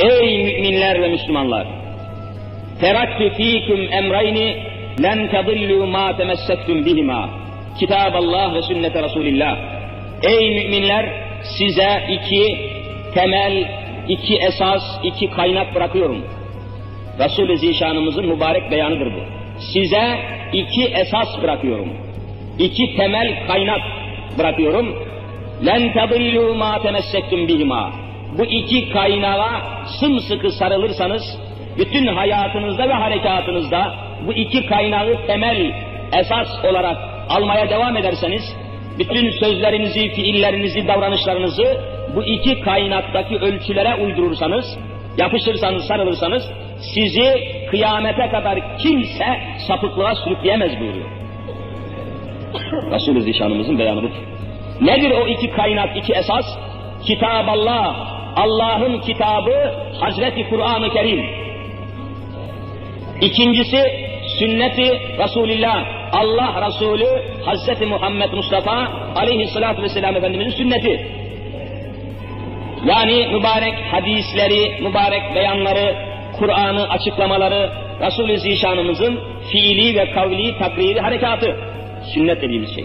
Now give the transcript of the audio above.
Ey müminler ve Müslümanlar! Teraktü fîküm emreyni len tadillu ma temessektum bihima. Kitaballah ve sünnete Resulillah. Ey müminler! Size iki temel, iki esas, iki kaynak bırakıyorum. Resul-i Zişanımızın mübarek beyanıdır bu. Size iki esas bırakıyorum. İki temel kaynak bırakıyorum. Len tadillu ma temessektum bihima. Bu iki kaynağa sımsıkı sarılırsanız, bütün hayatınızda ve harekatınızda bu iki kaynağı temel esas olarak almaya devam ederseniz, bütün sözlerinizi, fiillerinizi, davranışlarınızı bu iki kaynaktaki ölçülere uydurursanız, yapışırsanız, sarılırsanız, sizi kıyamete kadar kimse sapıklığa sürükleyemez buyuruyor. Resul-i Zişanımızın beyanı bu. Nedir o iki kaynak, iki esas? Kitab Allah, Allah'ın kitabı Hazreti Kur'an-ı Kerim. İkincisi sünneti Resulillah, Allah Resulü Hazreti Muhammed Mustafa aleyhissalatü vesselam Efendimizin sünneti. Yani mübarek hadisleri, mübarek beyanları, Kur'an'ı açıklamaları, Resul-i Zişanımızın fiili ve kavli takriri harekatı. Sünnet dediğimiz şey.